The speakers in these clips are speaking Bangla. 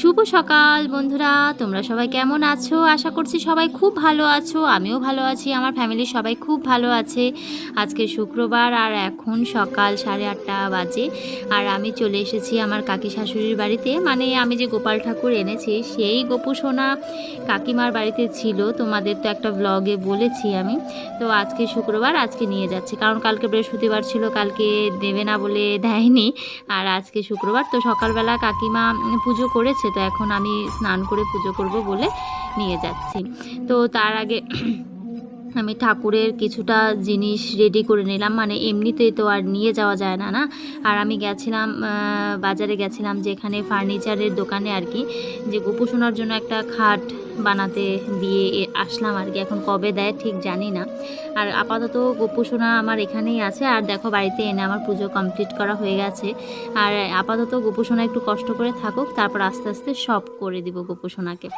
শুভ সকাল বন্ধুরা, তোমরা সবাই কেমন আছো? আশা করছি সবাই খুব ভালো আছো, আমিও ভালো আছি, আমার ফ্যামিলির সবাই খুব ভালো আছে। আজকে শুক্রবার আর এখন সকাল সাড়ে আটটা বাজে, আর আমি চলে এসেছি আমার কাকি শাশুড়ির বাড়িতে। মানে আমি যে গোপাল ঠাকুর এনেছি, সেই গোপু সোনা কাকিমার বাড়িতে ছিল। তোমাদের তো একটা ব্লগে বলেছি আমি। তো আজকে শুক্রবার, আজকে নিয়ে যাচ্ছি। কারণ কালকে বৃহস্পতিবার ছিল, কালকে দেবে না বলে দেয়নি। আর আজকে শুক্রবার, তো সকালবেলা কাকিমা পুজো করেছে। তো এখন আমি স্নান করে পুজো করব বলে নিয়ে যাচ্ছি। তো তার আগে আমি ঠাকুরের কিছুটা জিনিস রেডি করে নিলাম। মানে এমনিতেই তো আর নিয়ে যাওয়া যায় না না? আর আমি গেছিলাম বাজারে গেছিলাম যেখানে ফার্নিচারের দোকানে আর কি, যে গোপু সোনার জন্য একটা খাট বানাতে দিয়ে আসলাম আর কি। এখন কবে দেয় ঠিক জানি না। আর আপাতত গোপু সোনা আমার এখানেই আছে। আর দেখো বাড়িতে এনে আমার পুজো কমপ্লিট করা হয়ে গেছে। আর আপাতত গোপু সোনা একটু কষ্ট করে থাকুক, তারপর আস্তে আস্তে সব করে দিব গোপু সোনাকে।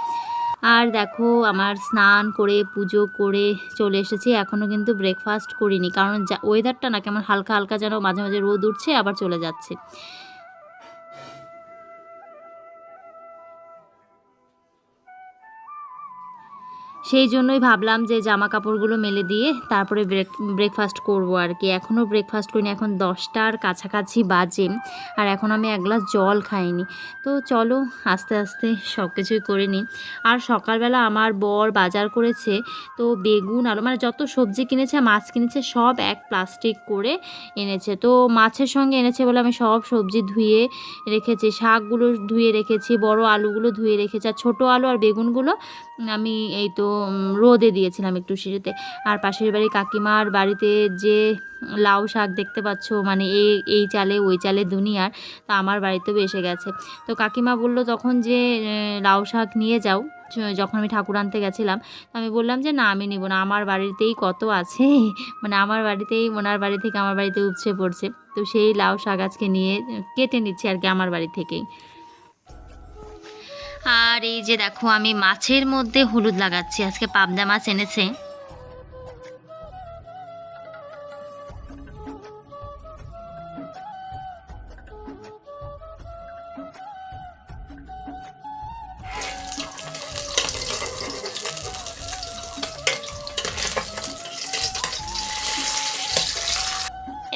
আর দেখো আমার স্নান করে, পুজো করে চলে এসেছি। এখনও কিন্তু ব্রেকফাস্ট করিনি। কারণ ওয়েদারটা না কেমন হালকা হালকা যেন মাঝে মাঝে রোদ উঠছে, আবার চলে যাচ্ছে। সেই জন্যই ভাবলাম যে জামা কাপড়গুলো মেলে দিয়ে তারপরে ব্রেক ব্রেকফাস্ট করব আর কি। এখনও ব্রেকফাস্ট করিনি, এখন দশটার কাছাকাছি বাজে আর এখন আমি এক গ্লাস জল খাইনি। তো চলো আস্তে আস্তে সব কিছুই করে নিই। আর সকালবেলা আমার বর বাজার করেছে তো বেগুন আলু মানে যত সবজি কিনেছে, মাছ কিনেছে, সব এক প্লাস্টিক করে এনেছে। তো মাছের সঙ্গে এনেছে বলে আমি সব সবজি ধুয়ে রেখেছি, শাকগুলো ধুয়ে রেখেছি, বড় আলুগুলো ধুয়ে রেখেছি, আর ছোটো আলু আর বেগুনগুলো আমি এই তো রোদে দিয়েছিলাম একটু সিঁড়িতে। আর পাশের বাড়ি কাকিমার বাড়িতে যে লাউ শাক দেখতে পাচ্ছ মানে এই এই চালে, ওই চালে দুনিয়ার তা আমার বাড়িতেও এসে গেছে। তো কাকিমা বলল, তখন যে লাউ শাক নিয়ে যাও যখন আমি ঠাকুর আনতে গেছিলাম, তো আমি বললাম যে, না, আমি নিব না, আমার বাড়িতেই কত আছে মানে আমার বাড়িতেই, ওনার বাড়ি থেকে আমার বাড়িতে উপচে পড়ছে। তো সেই লাউ শাক আজকে নিয়ে, কেটে নিচ্ছি আর কি আমার বাড়ি থেকেই। আর এই যে দেখো আমি মাছের মধ্যে হলুদ লাগাচ্ছি। আজকে পাবদা মাছ এনেছে।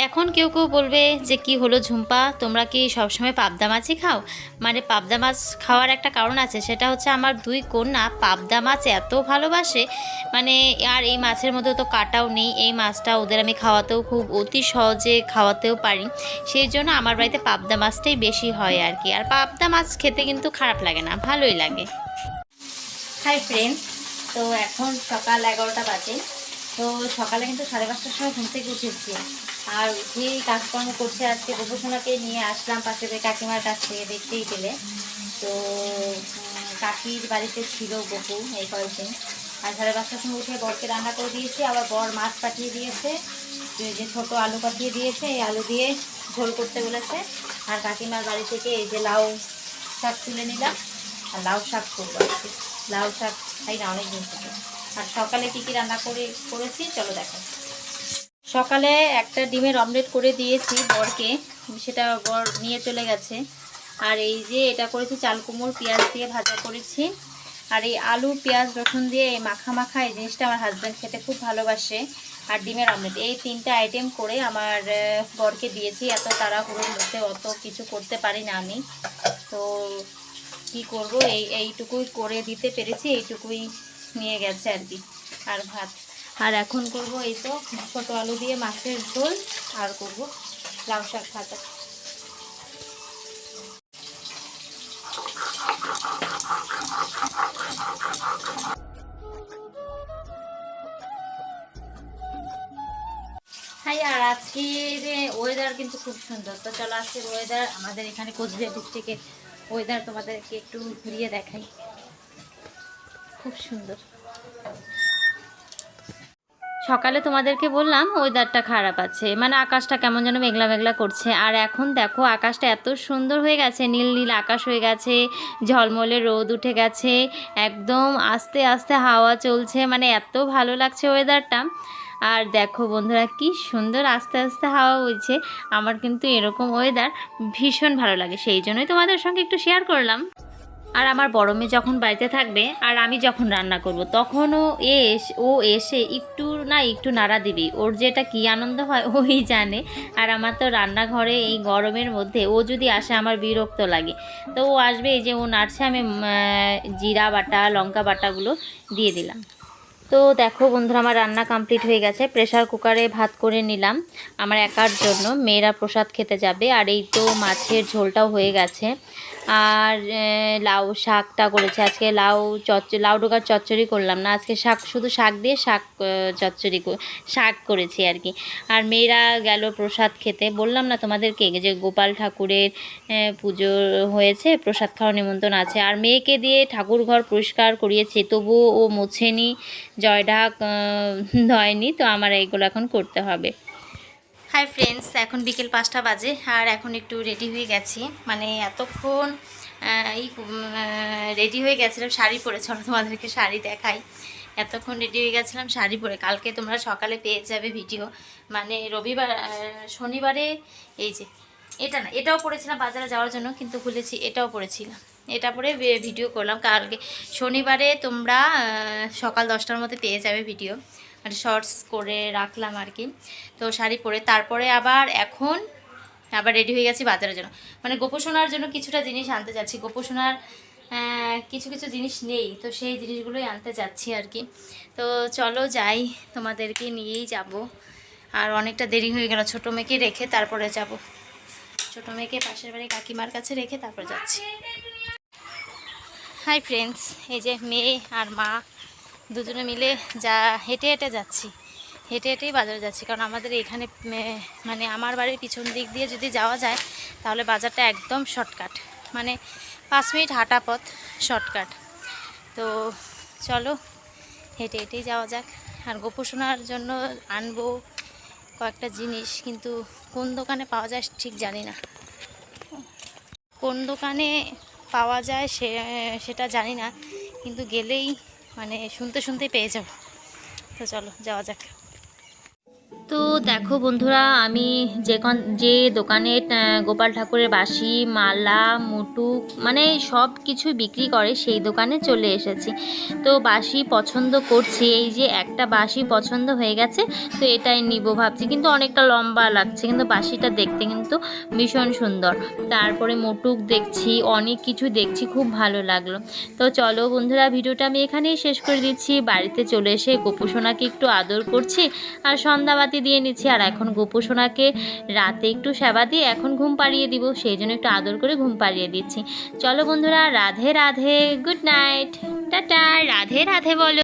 এখন কেউ কেউ বলবে যে, কি হলো ঝুম্পা? তোমরা কি সবসময় পাবদা মাছই খাও? মানে পাবদা মাছ খাওয়ার একটা কারণ আছে, সেটা হচ্ছে আমার দুই কন্যা পাবদা মাছ এত ভালোবাসে মানে আর এই মাছের মধ্যে তো কাটাও নেই, এই মাছটা ওদের আমি খাওয়াতেও খুব অতি সহজে খাওয়াতেও পারি। সেই জন্য আমার বাড়িতে পাবদা মাছটাই বেশি হয় আর কি। আর পাবদা মাছ খেতে কিন্তু খারাপ লাগে না, ভালোই লাগে। হাই ফ্রেন্ডস তো এখন সকাল এগারোটা বাজে। তো সকালে কিন্তু সাড়ে পাঁচটার সময় ঘুম থেকে উঠেছি। আর উঠেই কাজকর্ম করছে আজকে গোপসোনাকে নিয়ে আসলাম পাশে কাকিমার কাছ দেখতেই পেলে। তো কাকির বাড়িতে ছিল গপু এই কয়েকদিন। আর সাড়ে পাঁচটার সময় উঠে বরকে রান্না করে দিয়েছি, আবার বর মাছ পাঠিয়ে দিয়েছে, যে ছোটো আলু পাঠিয়ে দিয়েছে, এই আলু দিয়ে ঝোল করতে বলেছে। আর কাকিমার বাড়ি থেকে এই যে লাউ শাক তুলে নিলাম, আর লাউ শাক করব লাউ শাক খাই না অনেক দিন থেকে। আর সকালে কী কী রান্না করে, করেছি, চলো দেখো সকালে একটা ডিমের অমলেট করে দিয়েছি বরকে। সেটা বর নিয়ে চলে গেছে। আর এই যে এটা করেছি চাল কুমড়োর পেঁয়াজ দিয়ে ভাজা করেছি। আর এই আলু, পেঁয়াজ, রসুন দিয়ে এই মাখা মাখা এই জিনিসটা আমার হাজব্যান্ড খেতে খুব ভালোবাসে। আর ডিমের অমলেট, এই তিনটা আইটেম করে আমার বরকে দিয়েছি। এত তাড়াহুড়োর মধ্যে অত কিছু করতে পারি না আমি। তো কি করব? এই, এইটুকুই করে দিতে পেরেছি, এইটুকুই নিয়ে গেছে আর কি। আর ভাত? আর এখন করব এই তো ছোটো আলু দিয়ে মাছের ঝোল, আর করব লাউ শাক ভাজা। হাই, আর আজকের ওয়েদার কিন্তু খুব সুন্দর। তো চলো আজকের ওয়েদার আমাদের এখানে কোচবিহার ডিস্ট্রিক্টের ওয়েদার তোমাদেরকে একটু ঘুরিয়ে দেখাই। খুব সুন্দর। সকালে তোমাদেরকে বললাম ওয়েদারটা খারাপ আছে। মানে আকাশটা কেমন যেন মেঘলা মেঘলা করছে। আর এখন দেখো, আকাশটা এত সুন্দর হয়ে গেছে, নীল নীল আকাশ হয়ে গেছে, ঝলমলে রোদ উঠে গেছে, একদম আস্তে আস্তে হাওয়া চলছে। মানে এত ভালো লাগছে ওয়েদারটা আর দেখো বন্ধুরা, কি সুন্দর আস্তে আস্তে হাওয়া বইছে। আমার কিন্তু এরকম ওয়েদার ভীষণ ভালো লাগে, সেই জন্যই তোমাদের সঙ্গে একটু শেয়ার করলাম। আর আমার বড় মেয়ে যখন বাড়িতে থাকবে আর আমি যখন রান্না করব, তখনও এস- ও এসে একটু না একটু নাড়া দিবি। ওর যেটা কী আনন্দ হয়, ওই জানে। আর আমার তো রান্নাঘরে এই গরমের মধ্যে ও যদি আসে, আমার বিরক্ত লাগে। তো ও আসবে, এই যে ও নাড়ছে, আমি জিরা বাটা, লঙ্কা বাটাগুলো দিয়ে দিলাম। তো দেখো বন্ধুরা, আমার রান্না কমপ্লিট হয়ে গেছে। প্রেশার কুকারে ভাত করে নিলাম আমার একার জন্য। মেয়েরা প্রসাদ খেতে যাবে। আর এই তো মাছের ঝোলটাও হয়ে গেছে। আর লাউ শাকটা করেছে। আজকে লাউ চচ্চ লাউ ডোকার চচ্চড়ি করলাম না। আজকে শাক শুধু শাক দিয়ে শাক চচ্চড়ি শাক করেছি আর কি। আর মেয়েরা গেল প্রসাদ খেতে। বললাম না তোমাদেরকে যে গোপাল ঠাকুরের পুজো হয়েছে প্রসাদ খাওয়ার নিমন্ত্রণ আছে। আর মেয়েকে দিয়ে ঠাকুর ঘর পরিষ্কার করিয়েছে। তবুও ও মোছেনি জয়ঢাক আহ, ধয়নি তো আমার এইগুলো এখন করতে হবে। হাই ফ্রেন্ডস এখন বিকেল পাঁচটা বাজে আর এখন একটু রেডি হয়ে গেছি। মানে এতক্ষণ এই রেডি হয়ে গেছিলাম, শাড়ি পরে। চলো তোমাদেরকে শাড়ি দেখাই। এতক্ষণ রেডি হয়ে গেছিলাম, শাড়ি পরে। কালকে তোমরা সকালে পেয়ে যাবে ভিডিও মানে রবিবার শনিবারে, এই যে, এটা না, এটাও পরেছিলাম বাজারে যাওয়ার জন্য, কিন্তু ভুলেছি, এটাও পরেছিলাম এটা পরে ভিডিও করলাম। কালকে শনিবারে তোমরা সকাল দশটার মধ্যে পেয়ে যাবে ভিডিও শর্টস করে রাখলাম আর কি তো শাড়ি পরে তারপরে আবার এখন আবার রেডি হয়ে গেছি বাজারের জন্য। মানে গোপোষণার জন্য কিছুটা জিনিস আনতে যাচ্ছি গোপোষণার কিছু কিছু জিনিস নেই। তো সেই জিনিসগুলোই আনতে যাচ্ছি আর কি তো চলো যাই, তোমাদেরকে নিয়েই যাব। আর অনেকটা দেরি হয়ে গেল। ছোটো মেয়েকে রেখে তারপরে যাব। ছোটো মেয়েকে পাশের বাড়ি কাকিমার কাছে রেখে তারপরে যাচ্ছি। হাই ফ্রেন্ডস এই যে মেয়ে আর মা। দুজনে মিলে যা হেঁটে হেঁটে যাচ্ছি। হেঁটে হেঁটেই বাজারে যাচ্ছি। কারণ আমাদের এখানে মানে আমার বাড়ির পিছন দিক দিয়ে যদি যাওয়া যায়, তাহলে বাজারটা একদম শর্টকাট। মানে পাঁচ মিনিট হাঁটা পথ শর্টকাট। তো চলো, হেঁটে হেঁটেই যাওয়া যাক। আর গোপোষণার জন্য আনব কয়েকটা জিনিস, কিন্তু কোন দোকানে পাওয়া যায় ঠিক জানি না। কোন দোকানে পাওয়া যায় সে, সেটা জানি না। কিন্তু গেলেই মানে শুনতে শুনতেই পেয়ে যাব। তো চলো যাওয়া যাক। তো দেখো বন্ধুরা, আমি যে কন- যে দোকানে গোপাল ঠাকুরের বাসি, মালা মুটুক মানে সব কিছু বিক্রি করে সেই দোকানে চলে এসেছি। তো বাসি পছন্দ করছি, এই যে একটা বাসি পছন্দ হয়ে গেছে, তো এটাই নিব ভাবছি। কিন্তু অনেকটা লম্বা লাগছে, কিন্তু বাসিটা দেখতে কিন্তু ভীষণ সুন্দর। তারপরে মুটুক দেখছি, অনেক কিছু দেখছি, খুব ভালো লাগল। তো চলো বন্ধুরা, ভিডিওটা আমি এখানেই শেষ করে দিচ্ছি। বাড়িতে চলে এসে গোপুসোনাকে একটু আদর করছি, আর সন্ধ্যাবাতি দিয়ে নিচ্ছি আর এখন গোপুসোনাকে রাতে একটু সেবা দিয়ে এখন ঘুম পাড়িয়ে দিব, সেই জন্য একটু আদর করে ঘুম পাড়িয়ে দিচ্ছি। চলো বন্ধুরা, Radhe Radhe good night tata, Radhe Radhe বলো।